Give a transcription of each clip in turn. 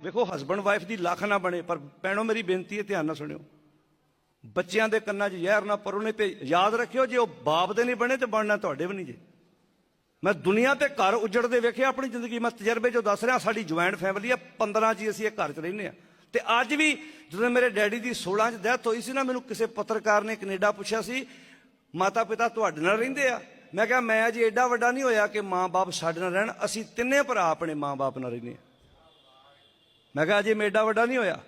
ਵੇਖੋ husband wife ਦੀ ਲੱਖ ਨਾ ਬਣੇ, ਪਰ ਭੈਣੋ, ਮੇਰੀ ਬੇਨਤੀ ਹੈ, ਧਿਆਨ ਨਾਲ ਸੁਣਿਓ। ਬੱਚਿਆਂ ਦੇ ਕੰਨਾਂ 'ਚ ਜ਼ਹਿਰ ਨਾ ਪਰੋ ਨੇ ਤੇ ਯਾਦ ਰੱਖਿਓ, ਜੇ ਉਹ ਬਾਪ ਦੇ ਨਹੀਂ ਬਣੇ ਤੇ ਬਣਨਾ ਤੁਹਾਡੇ ਵੀ ਨਹੀਂ ਜੇ। ਮੈਂ ਦੁਨੀਆ ਤੇ ਘਰ ਉਜੜਦੇ ਵੇਖਿਆ, ਆਪਣੀ ਜ਼ਿੰਦਗੀ, ਮੈਂ ਤਜਰਬੇ ਜੋ ਦੱਸ ਰਿਹਾ, ਸਾਡੀ ਜੁਆਇੰਟ ਫੈਮਿਲੀ ਆ 15 ਜੀ ਅਸੀਂ ਇਹ ਘਰ 'ਚ ਰਹਿੰਦੇ ਆ ਤੇ ਅੱਜ ਵੀ ਜਦੋਂ ਮੇਰੇ ਡੈਡੀ ਦੀ 16 'ਚ ਡੈਥ ਹੋਈ ਸੀ ਨਾ, ਮੈਨੂੰ ਕਿਸੇ ਪੱਤਰਕਾਰ ਨੇ ਕੈਨੇਡਾ ਪੁੱਛਿਆ ਸੀ ਮਾਤਾ ਪਿਤਾ ਤੁਹਾਡੇ ਨਾਲ ਰਹਿੰਦੇ ਆ? ਮੈਂ ਕਿਹਾ, ਮੈਂ ਅਜੇ ਐਡਾ ਵੱਡਾ ਨਹੀਂ ਹੋਇਆ ਕਿ ਮਾਂ-ਬਾਪ ਸਾਡੇ ਨਾਲ ਰਹਿਣ, ਅਸੀਂ ਤਿੰਨੇ ਭਰਾ ਆਪਣੇ ਮਾਂ-ਬਾਪ ਨਾਲ ਰਹਿੰਦੇ ਆ ਮੈਂ ਕਿਹਾ ਅਜੇ ਮੇਡਾ ਵੱਡਾ ਨਹੀਂ ਹੋਇਆ।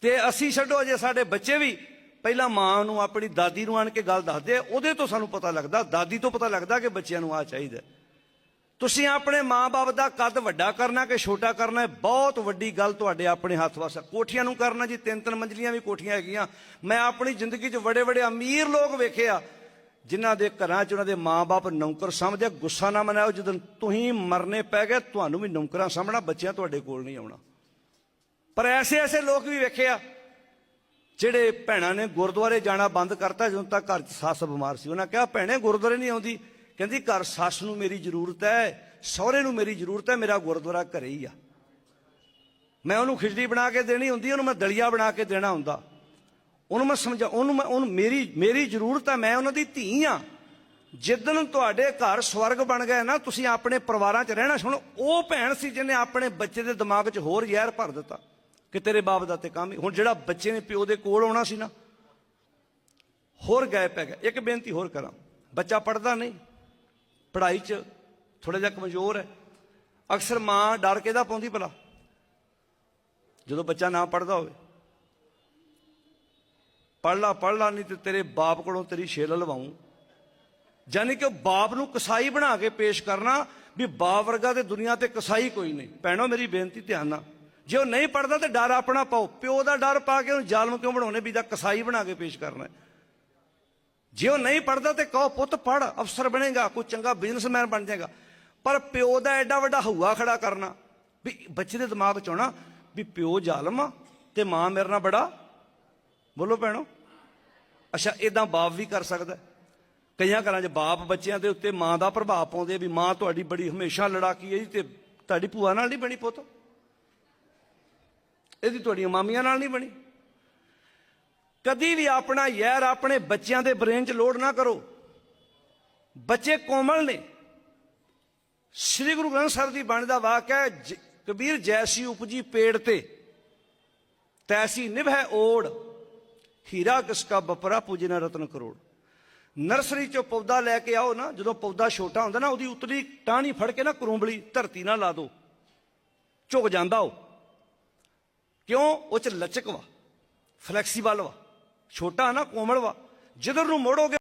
ਤੇ ਅਸੀਂ ਛੱਡੋ ਅਜੇ ਸਾਡੇ ਬੱਚੇ ਵੀ। ਪਹਿਲਾਂ ਮਾਂ ਨੂੰ ਆਪਣੀ ਦਾਦੀ ਨੂੰ ਆਣ ਕੇ ਗੱਲ ਦੱਸਦੇ ਉਹਦੇ ਤੋਂ ਸਾਨੂੰ ਪਤਾ ਲੱਗਦਾ। ਦਾਦੀ ਤੋਂ ਪਤਾ ਲੱਗਦਾ ਕਿ ਬੱਚਿਆਂ ਨੂੰ ਆ ਚਾਹੀਦਾ। ਤੁਸੀਂ ਆਪਣੇ ਮਾਂ-ਬਾਪ ਦਾ ਕੱਦ ਵੱਡਾ ਕਰਨਾ ਕਿ ਛੋਟਾ ਕਰਨਾ ਬਹੁਤ ਵੱਡੀ ਗੱਲ ਤੁਹਾਡੇ ਆਪਣੇ ਹੱਥ ਵਾਸਾ ਕੋਠੀਆਂ ਨੂੰ ਕਰਨਾ ਜੀ ਤਿੰਨ ਤਿੰਨ ਮੰਜ਼ਲੀਆਂ ਵੀ ਕੋਠੀਆਂ ਹੈਗੀਆਂ। ਮੈਂ ਆਪਣੀ ਜ਼ਿੰਦਗੀ 'ਚ ਵੱਡੇ ਵੱਡੇ ਅਮੀਰ ਲੋਕ ਵੇਖੇ ਆ ਜਿਨ੍ਹਾਂ ਦੇ ਘਰਾਂ 'ਚ ਉਹਨਾਂ ਦੇ ਮਾਂ-ਬਾਪ ਨੌਕਰ ਸਮਝਦੇ ਆ, ਗੁੱਸਾ ਨਾ ਮਨਾਓ ਜਦੋਂ ਤੁਸੀਂ ਮਰਨੇ ਪੈ ਗਏ ਤੁਹਾਨੂੰ ਵੀ ਨੌਕਰਾਂ ਸਾਹਮਣਾ ਬੱਚਿਆਂ ਤੁਹਾਡੇ ਕੋਲ ਨਹੀਂ ਆਉਣਾ। ਪਰ ਐਸੇ ਐਸੇ ਲੋਕ ਵੀ ਵੇਖੇ ਆ, ਜਿਹੜੇ ਭੈਣਾਂ ਨੇ ਗੁਰਦੁਆਰੇ ਜਾਣਾ ਬੰਦ ਕਰਤਾ ਜਦੋਂ ਤੱਕ ਘਰ 'ਚ ਸੱਸ ਬਿਮਾਰ ਸੀ। ਉਹਨਾਂ ਕਿਹਾ, ਭੈਣੇ, ਗੁਰਦੁਆਰੇ ਨਹੀਂ ਆਉਂਦੀ। ਕਹਿੰਦੀ, ਘਰ ਸੱਸ ਨੂੰ ਮੇਰੀ ਜ਼ਰੂਰਤ ਹੈ, ਸਹੁਰੇ ਨੂੰ ਮੇਰੀ ਜ਼ਰੂਰਤ ਹੈ, ਮੇਰਾ ਗੁਰਦੁਆਰਾ ਘਰੇ ਹੀ ਆ। ਮੈਂ ਉਹਨੂੰ ਖਿਚੜੀ ਬਣਾ ਕੇ ਦੇਣੀ ਹੁੰਦੀ, ਉਹਨੂੰ ਮੈਂ ਦਲੀਆ ਬਣਾ ਕੇ ਦੇਣਾ ਹੁੰਦਾ। ਉਹਨੂੰ ਮੈਂ ਸਮਝਾ, ਉਹਨੂੰ ਮੈਂ, ਉਹਨੂੰ ਮੇਰੀ ਮੇਰੀ ਜ਼ਰੂਰਤ ਹੈ ਮੈਂ ਉਹਨਾਂ ਦੀ ਧੀ ਆ। ਜਿੱਦਣ ਤੁਹਾਡੇ ਘਰ ਸਵਰਗ ਬਣ ਗਏ ਨਾ, ਤੁਸੀਂ ਆਪਣੇ ਪਰਿਵਾਰਾਂ 'ਚ ਰਹਿਣਾ, ਸੁਣੋ, ਉਹ ਭੈਣ ਸੀ ਜਿਹਨੇ ਆਪਣੇ ਬੱਚੇ ਦੇ ਦਿਮਾਗ 'ਚ ਹੋਰ ਜ਼ਹਿਰ ਭਰ ਦਿੱਤਾ। ਕਿ ਤੇਰੇ ਬਾਪ ਦਾ ਤੇ ਕੰਮ ਹੀ ਹੁਣ ਜਿਹੜਾ ਬੱਚੇ ਨੇ ਪਿਓ ਦੇ ਕੋਲ ਆਉਣਾ ਸੀ ਨਾ, ਹੋਰ ਗਏ ਪੈ ਗਿਆ। ਇੱਕ ਬੇਨਤੀ ਹੋਰ ਕਰਾਂ। ਬੱਚਾ ਪੜਦਾ ਨਹੀਂ। ਪੜ੍ਹਾਈ 'ਚ ਥੋੜਾ ਜਿਹਾ ਕਮਜ਼ੋਰ ਹੈ। ਅਕਸਰ ਮਾਂ ਡਰ ਕੇ ਦਾ ਪਾਉਂਦੀ ਭਲਾ। ਜਦੋਂ ਬੱਚਾ ਨਾ ਪੜਦਾ ਹੋਵੇ। ਪੜ ਲਾ ਪੜ ਲਾ, ਨਹੀਂ ਤੇ ਤੇਰੇ ਬਾਪ ਕੋਲੋਂ ਤੇਰੀ ਛੇਲ ਲਵਾਉਂ ਯਾਨੀ ਕਿ ਬਾਪ ਨੂੰ ਕਸਾਈ ਬਣਾ ਕੇ ਪੇਸ਼ ਕਰਨਾ ਵੀ ਬਾਪ ਵਰਗਾ ਤੇ ਦੁਨੀਆ ਤੇ ਕਸਾਈ ਕੋਈ ਨਹੀਂ। ਭੈਣੋ, ਮੇਰੀ ਬੇਨਤੀ ਧਿਆਨ ਨਾਲ। ਜੇ ਉਹ ਨਹੀਂ ਪੜਦਾ ਤੇ ਡਰ ਆਪਣਾ ਪਾਓ। ਪਿਓ ਦਾ ਡਰ ਪਾ ਕੇ ਉਹਨੂੰ ਜ਼ਾਲਮ ਕਿਉਂ ਬਣਾਉਣੇ? ਵੀ ਦਾ ਕਸਾਈ ਬਣਾ ਕੇ ਪੇਸ਼ ਕਰਨਾ। ਜੇ ਉਹ ਨਹੀਂ ਪੜਦਾ ਤੇ ਕਹੋ, ਪੁੱਤ ਪੜ ਅਫਸਰ ਬਣੇਗਾ, ਕੋਈ ਚੰਗਾ ਬਿਜ਼ਨਸਮੈਨ ਬਣ ਜਾਏਗਾ। ਪਰ ਪਿਓ ਦਾ ਐਡਾ ਵੱਡਾ ਹਊਆ ਖੜਾ ਕਰਨਾ, ਵੀ ਬੱਚੇ ਦੇ ਦਿਮਾਗ 'ਚ ਆਉਣਾ ਵੀ ਪਿਓ ਜ਼ਾਲਮ ਆ ਤੇ ਮਾਂ ਮੇਰੇ ਨਾਲ ਬੜਾ। ਬੋਲੋ ਭੈਣੋ। ਅੱਛਾ ਇਦਾਂ ਬਾਪ ਵੀ ਕਰ ਸਕਦਾ। ਕਈਆਂ ਘਰਾਂ 'ਚ ਬਾਪ ਬੱਚਿਆਂ ਦੇ ਉੱਤੇ ਮਾਂ ਦਾ ਪ੍ਰਭਾਵ ਪਾਉਂਦੇ ਵੀ ਮਾਂ ਤੁਹਾਡੀ ਬੜੀ ਹਮੇਸ਼ਾ ਲੜਾਕੀ ਹੈ ਜੀ ਤੇ ਤੁਹਾਡੀ ਭੂਆ ਨਾਲ ਨਹੀਂ ਬਣੀ ਪੁੱਤ। ਇਹਦੀ ਤੁਹਾਡੀਆਂ ਮਾਮੀਆਂ ਨਾਲ ਨਹੀਂ ਬਣੀ। ਕਦੀ ਵੀ ਆਪਣਾ ਯਾਰ ਆਪਣੇ ਬੱਚਿਆਂ ਦੇ ਬ੍ਰੇਨ 'ਚ ਲੋਡ ਨਾ ਕਰੋ। ਬੱਚੇ ਕੋਮਲ ਨੇ। ਸ੍ਰੀ ਗੁਰੂ ਗ੍ਰੰਥ ਸਾਹਿਬ ਦੀ ਬਾਣੀ ਦਾ ਵਾਕਿਆ ਹੈ, ਜ- ਕਬੀਰ ਜੈਸੀ ਉਪਜੀ ਪੇੜ ਤੇ ਤੈਸੀ ਨਿਭੈ ਓੜ ਹੀਰਾ ਕਿਸ ਕਾ ਬਪਰਾ ਪੂਜਨਾ ਰਤਨ ਕਰੋੜ। ਨਰਸਰੀ ਚੋਂ ਪੌਦਾ ਲੈ ਕੇ ਆਓ ਨਾ ਜਦੋਂ ਪੌਦਾ ਛੋਟਾ ਹੁੰਦਾ ਨਾ ਉਹਦੀ ਉਤਲੀ ਟਾਹਣੀ ਫੜ ਕੇ ਨਾ ਕਰੂੰਬਲੀ ਧਰਤੀ ਨਾਲ ਲਾ ਦਿਓ। ਝੁਕ ਜਾਂਦਾ ਉਹ। ਕਿਉਂ? ਉਹ ਚ ਲਚਕ ਵਾ ਫਲੈਕਸੀਬਲ ਵਾ ਛੋਟਾ ਨਾ ਕੋਮਲ ਵਾ। ਜਿੱਧਰ ਨੂੰ ਮੋੜੋਗੇ